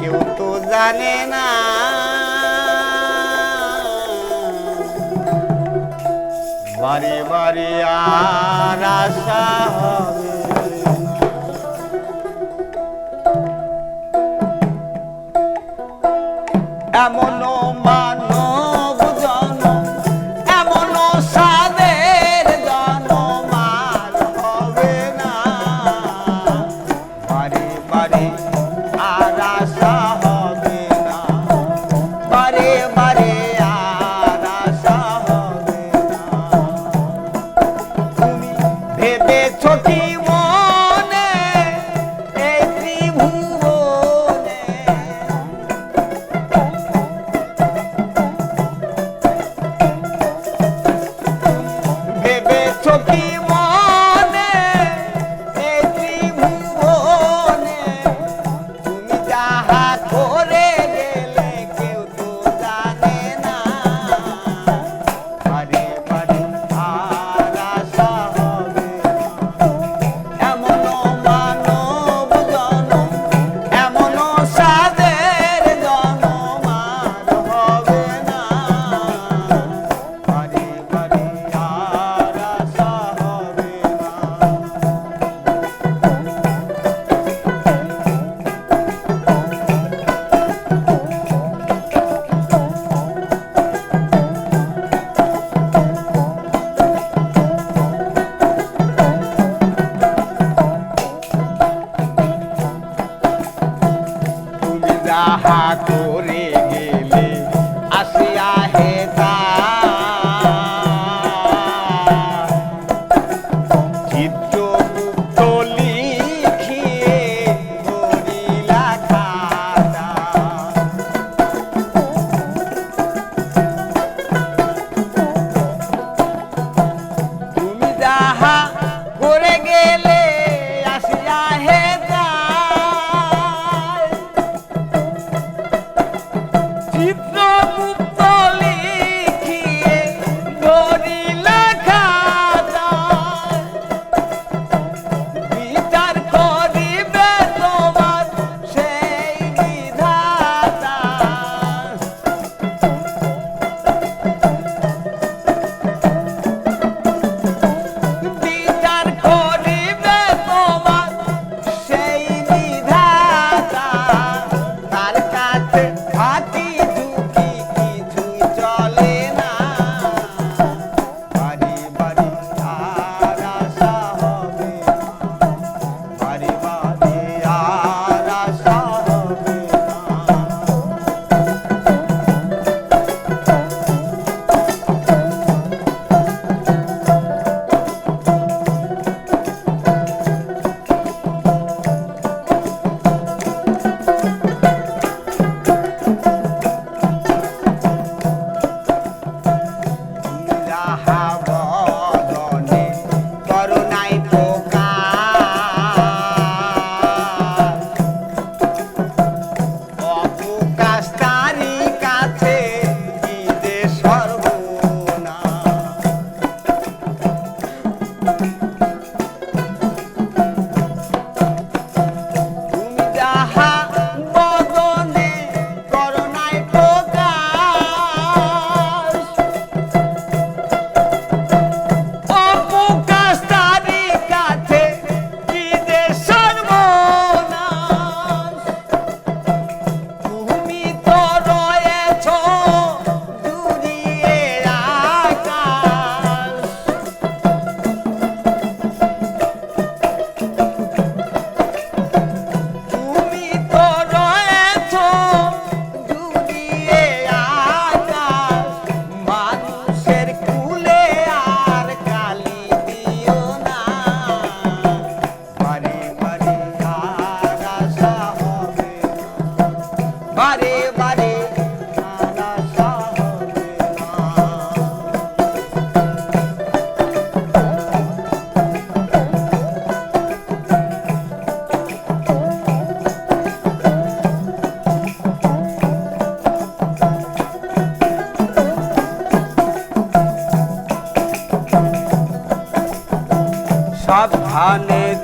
কেউ তো জানে না। বারে বারে আর আশা হবে। এমন মানব জন এমন সাদের জন মান হবে না। বারে বারে আর I barraco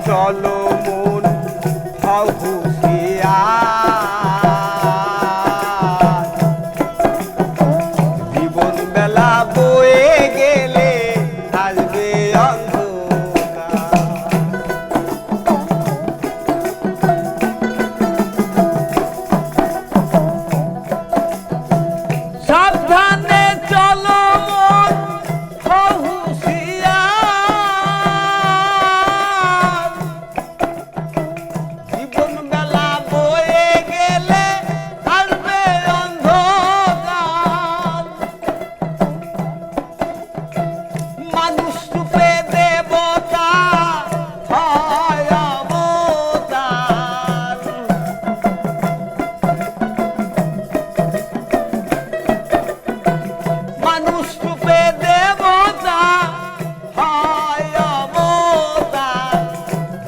চলো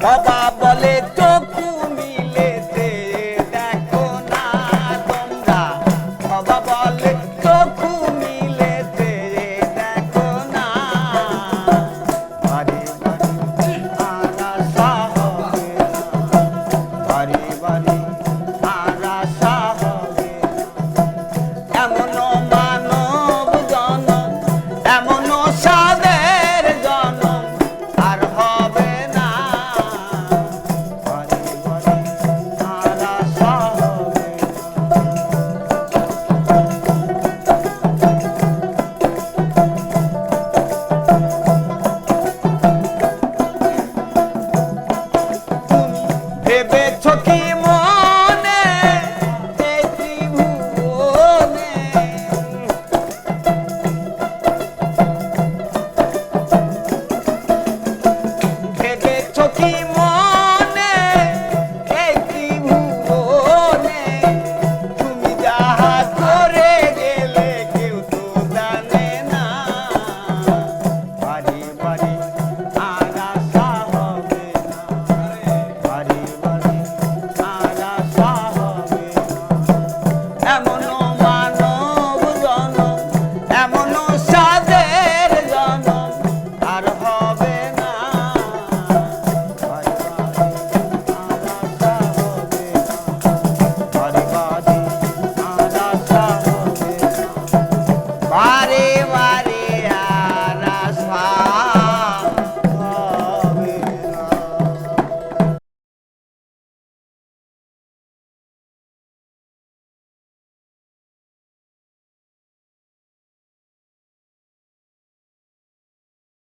Mau? সখী মনে ত্রিভুবনে ভেবে সখী